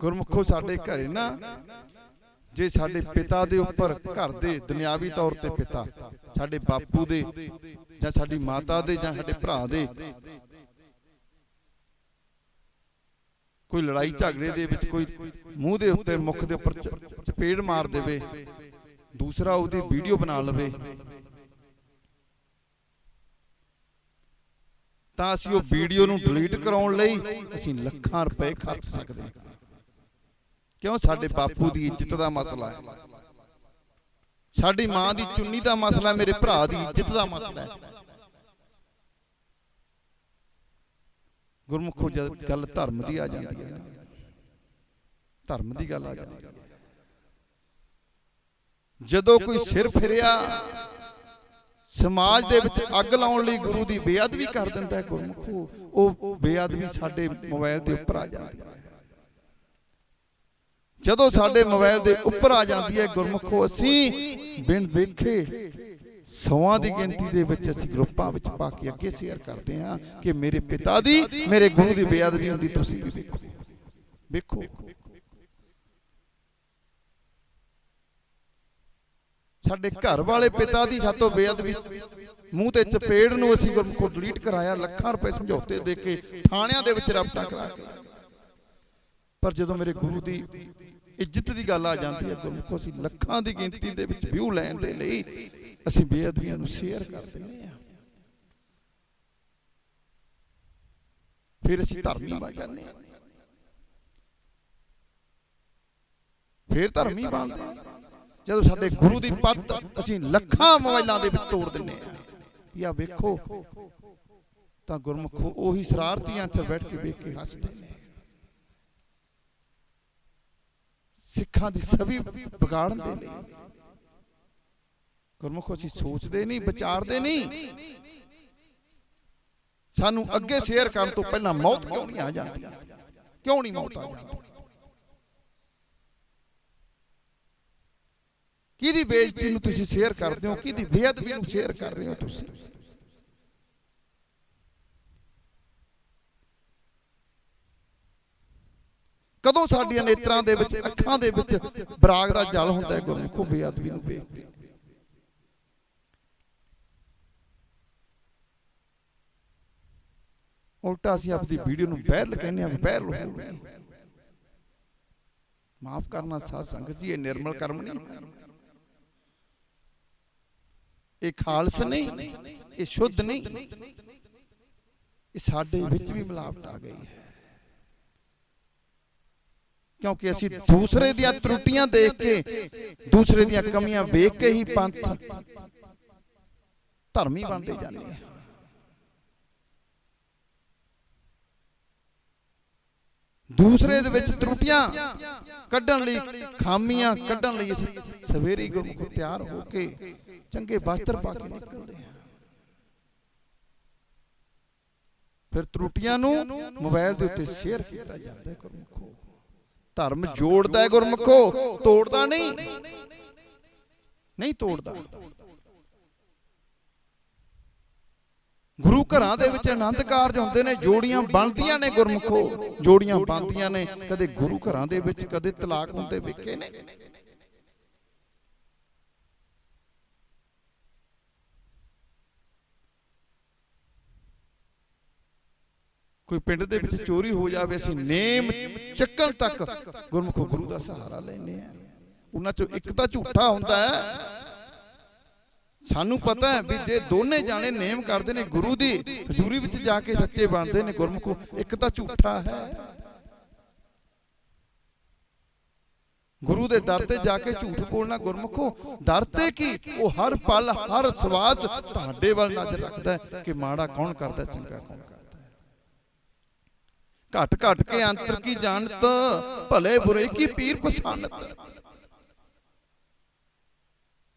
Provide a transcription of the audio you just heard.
ਗੁਰਮੁਖੋ ਸਾਡੇ ਘਰੇ ਨਾ ਜੇ ਸਾਡੇ ਪਿਤਾ ਦੇ ਉੱਪਰ ਘਰ ਦੇ ਦੁਨਿਆਵੀ ਤੌਰ ਤੇ ਪਿਤਾ ਸਾਡੇ ਬਾਪੂ ਦੇ ਜਾਂ ਸਾਡੀ ਮਾਤਾ ਦੇ ਜਾਂ ਸਾਡੇ ਭਰਾ ਦੇ। ਕੋਈ ਲੜਾਈ ਝਗੜੇ ਦੇ ਵਿੱਚ ਕੋਈ ਮੂੰਹ ਦੇ ਉੱਤੇ ਮੁਖ ਦੇ ਉੱਪਰ ਚਪੇੜ ਮਾਰ ਦੇਵੇ। ਦੂਸਰਾ ਉਹਦੀ ਵੀਡੀਓ ਬਣਾ ਲਵੇ। ਤਾਂ ਅਸੀਂ ਉਹ ਵੀਡੀਓ ਨੂੰ ਡਿਲੀਟ ਕਰਾਉਣ ਲਈ ਅਸੀਂ ਲੱਖਾਂ ਰੁਪਏ ਖਰਚ ਸਕਦੇ ਹਾਂ। ਕਿਉਂ? ਸਾਡੇ ਬਾਪੂ ਦੀ ਇੱਜ਼ਤ ਦਾ ਮਸਲਾ ਹੈ। ਸਾਡੀ ਮਾਂ ਦੀ ਚੁੰਨੀ ਦਾ ਮਸਲਾ ਮੇਰੇ ਭਰਾ ਦੀ ਇੱਜ਼ਤ ਦਾ ਮਸਲਾ ਹੈ। ਗੁਰਮੁਖੋ ਜਦ ਗੱਲ ਧਰਮ ਦੀ ਆ ਜਾਂਦੀ ਹੈ। ਧਰਮ ਦੀ ਗੱਲ ਆ ਜਾਂਦੀ ਹੈ। ਜਦੋਂ ਕੋਈ ਸਿਰ ਫਿਰਿਆ ਸਮਾਜ ਦੇ ਵਿੱਚ ਅੱਗ ਲਾਉਣ ਲਈ ਗੁਰੂ ਦੀ ਬੇਅਦਬੀ ਕਰ ਦਿੰਦਾ ਹੈ ਗੁਰਮੁਖੋ ਉਹ ਬੇਅਦਬੀ ਸਾਡੇ ਮੋਬਾਈਲ ਦੇ ਉੱਪਰ ਆ ਜਾਂਦੀ ਹੈ। ਜਦੋਂ ਸਾਡੇ ਮੋਬਾਈਲ ਦੇ ਉੱਪਰ ਆ ਜਾਂਦੀ ਹੈ ਗੁਰਮੁਖੋ ਅਸੀਂ ਬਿਨ ਵੇਖੇ ਸੌਆਂ ਦੀ ਗਿਣਤੀ ਦੇ ਵਿੱਚ ਅਸੀਂ ਗਰੁੱਪਾਂ ਵਿੱਚ ਪਾ ਕੇ ਅੱਗੇ ਸ਼ੇਅਰ ਕਰਦੇ ਹਾਂ ਕਿ ਮੇਰੇ ਪਿਤਾ ਦੀ ਮੇਰੇ ਗੁਰੂ ਦੀ ਬੇਅਦਬੀ ਹੁੰਦੀ ਤੁਸੀਂ ਵੀ ਵੇਖੋ। ਵੇਖੋ। ਸਾਡੇ ਘਰ ਵਾਲੇ ਪਿਤਾ ਦੀ ਸਾਤੋਂ ਬੇਅਦਬੀ ਮੂੰਹ ਤੇ ਚਪੇੜ ਨੂੰ ਅਸੀਂ ਗੁਰਮੁਖੋ ਡਿਲੀਟ ਕਰਾਇਆ ਲੱਖਾਂ ਰੁਪਏ ਸਮਝੌਤੇ ਦੇ ਕੇ ਥਾਣਿਆਂ ਦੇ ਵਿੱਚ ਰਪਟਾ ਕਰਾ ਕੇ ਪਰ ਜਦੋਂ ਮੇਰੇ ਗੁਰੂ ਦੀ ਇੱਜ਼ਤ ਦੀ ਗੱਲ ਆ ਜਾਂਦੀ ਹੈ ਗੁਰਮੁਖੋ ਅਸੀਂ ਲੱਖਾਂ ਦੀ ਗਿਣਤੀ ਦੇ ਵਿੱਚ ਵਿਊ ਲੈਣ ਦੇ ਲਈ ਅਸੀਂ ਬੇਅਦਬੀਆਂ ਨੂੰ ਸ਼ੇਅਰ ਕਰ ਦਿੰਦੇ ਆ ਫਿਰ ਅਸੀਂ ਧਰਮੀ ਬਣ ਜਾਂਦੇ ਆ ਫਿਰ ਧਰਮੀ ਬਣਦੇ ਆ ਜਦੋਂ ਸਾਡੇ ਗੁਰੂ ਦੀ ਪੱਤ ਅਸੀਂ ਲੱਖਾਂ ਮੋਬਾਈਲਾਂ ਦੇ ਵਿੱਚ ਤੋੜ ਦਿੰਨੇ ਆ ਯਾ ਵੇਖੋ ਤਾਂ ਗੁਰਮੁਖੋ ਉਹੀ ਸ਼ਰਾਰਤੀਆਂ ਚ ਬੈਠ ਕੇ ਵੇਖ ਕੇ ਹੱਸਦੇ ਨੇ। ਸਿੱਖਾਂ ਦੀ ਸਭੀ ਵਿਗਾੜਨ ਦੇ ਲਈ। ਗੁਰਮੁਖੋ ਅਸੀਂ ਸੋਚਦੇ ਨਹੀਂ, ਵਿਚਾਰਦੇ ਨਹੀਂ। ਸਾਨੂੰ ਅੱਗੇ ਸ਼ੇਅਰ ਕਰਨ ਤੋਂ ਪਹਿਲਾਂ ਮੌਤ ਕਿਉਂ ਨਹੀਂ ਆ ਜਾਂਦੀ? ਕਿਉਂ ਨਹੀਂ ਮੌਤ ਆ ਜਾਂਦੀ? ਕਿਹਦੀ ਬੇਇੱਜ਼ਤੀ ਨੂੰ ਤੁਸੀਂ ਸ਼ੇਅਰ ਕਰਦੇ ਹੋ? ਕਿਹਦੀ ਬੇਅਦਬੀ ਨੂੰ ਸ਼ੇਅਰ ਕਰ ਰਹੇ ਹੋ ਤੁਸੀਂ? ਕਦੋਂ ਸਾਡੀਆਂ ਨੇਤਰਾਂ ਦੇ ਵਿੱਚ, ਅੱਖਾਂ ਦੇ ਵਿੱਚ ਬਰਾਗ ਦਾ ਜਲ ਹੁੰਦਾ ਹੈ? ਗੁਰਮੁਖੋ ਬੇਅਦਬੀ ਨੂੰ ਵੇਖ ਕੇ। ਉਲਟਾ ਅਸੀਂ ਆਪਦੀ ਵੀਡੀਓ ਨੂੰ ਵਾਇਰਲ ਕਹਿੰਦੇ ਆ ਵਾਇਰਲ ਹੋ ਗਈ। ਮਾਫ ਕਰਨਾ ਸਾਧ ਸੰਗਤ ਜੀ, ਇਹ ਨਿਰਮਲ ਕਰਮ ਨਹੀਂ। ਇਹ ਖਾਲਸ ਨਹੀਂ, ਇਹ ਸ਼ੁੱਧ ਨਹੀਂ। ਇਹ ਸਾਡੇ ਵਿੱਚ ਵੀ ਮਿਲਾਵਟ ਆ ਗਈ ਹੈ। ਕਿਉਂਕਿ ਅਸੀਂ ਦੂਸਰੇ ਦੀਆਂ ਤਰੁੱਟੀਆਂ ਦੇਖ ਕੇ ਦੂਸਰੇ ਦੀਆਂ ਕਮੀਆਂ ਵੇਖ ਕੇ ਹੀ ਪੰਥ ਧਰਮੀ ਬਣਦੇ ਜਾਂਦੇ ਆ। ਦੂਸਰੇ ਦੇ ਵਿੱਚ ਤਰੁੱਟੀਆਂ ਕੱਢਣ ਲਈ ਖਾਮੀਆਂ ਕੱਢਣ ਲਈ ਅਸੀਂ ਸਵੇਰੇ ਗੁਰਮੁਖ ਤਿਆਰ ਹੋ ਕੇ ਚੰਗੇ ਵਸਤਰ ਪਾ ਕੇ ਨਿਕਲਦੇ ਹਾਂ। ਫਿਰ ਤਰੁੱਟੀਆਂ ਨੂੰ ਮੋਬਾਈਲ ਦੇ ਉੱਤੇ ਸ਼ੇਅਰ ਕੀਤਾ ਜਾਂਦਾ ਹੈ ਗੁਰਮੁਖੋ। ਧਰਮ ਜੋੜਦਾ ਹੈ ਗੁਰਮੁਖੋ ਤੋੜਦਾ ਨਹੀਂ। ਨਹੀਂ। ਤੋੜਦਾ। ਗੁਰੂ ਘਰਾਂ ਦੇ ਵਿੱਚ ਆਨੰਦ ਕਾਰਜ ਹੁੰਦੇ ਨੇ ਜੋੜੀਆਂ ਬਣਦੀਆਂ ਨੇ ਗੁਰਮੁਖੋ ਜੋੜੀਆਂ ਬਣਦੀਆਂ ਨੇ। ਕਦੇ ਗੁਰੂ ਘਰਾਂ ਦੇ ਵਿੱਚ ਕਦੇ ਤਲਾਕ ਹੁੰਦੇ ਵੇਖੇ ਨੇ। ਕੋਈ ਪਿੰਡ ਦੇ ਵਿੱਚ ਚੋਰੀ ਹੋ ਜਾਵੇ, ਅਸੀਂ ਨੇਮ ਚੱਕਣ ਤੱਕ ਗੁਰਮੁਖੋ ਗੁਰੂ ਦਾ ਸਹਾਰਾ ਲੈਨੇ ਆ ਉਹਨਾਂ ਚੋਂ ਇੱਕ ਤਾਂ ਝੂਠਾ ਹੁੰਦਾ ਹੈ। ਸਾਨੂੰ ਪਤਾ ਹੈ ਵੀ ਜੇ ਦੋਨੇ ਜਾਣੇ ਨੇਮ ਕਰਦੇ ਨੇ ਗੁਰੂ ਦੀ, ਹਜ਼ੂਰੀ ਵਿੱਚ ਜਾ ਕੇ ਸੱਚੇ ਬਣਦੇ ਨੇ ਗੁਰਮੁਖੋ, ਇੱਕ ਤਾਂ ਝੂਠਾ ਹੈ। ਗੁਰੂ ਦੇ ਦਰ ਤੇ ਜਾ ਕੇ ਝੂਠ ਬੋਲਣਾ ਗੁਰਮੁਖੋ, ਦਰ ਤੇ ਕੀ? ਉਹ ਹਰ ਪਲ, ਹਰ ਸਵਾਸ ਤੁਹਾਡੇ ਵੱਲ ਨਜ਼ਰ ਰੱਖਦਾ ਹੈ ਕਿ ਮਾੜਾ ਕੌਣ ਕਰਦਾ, ਚੰਗਾ ਕੌਣ। ਘਟ ਘਟ ਕੇ ਅੰਤਰ ਕੀ ਜਾਣਤ? ਭਲੇ ਬੁਰੇ ਕੀ ਪੀਰ ਪਛਾਨਤ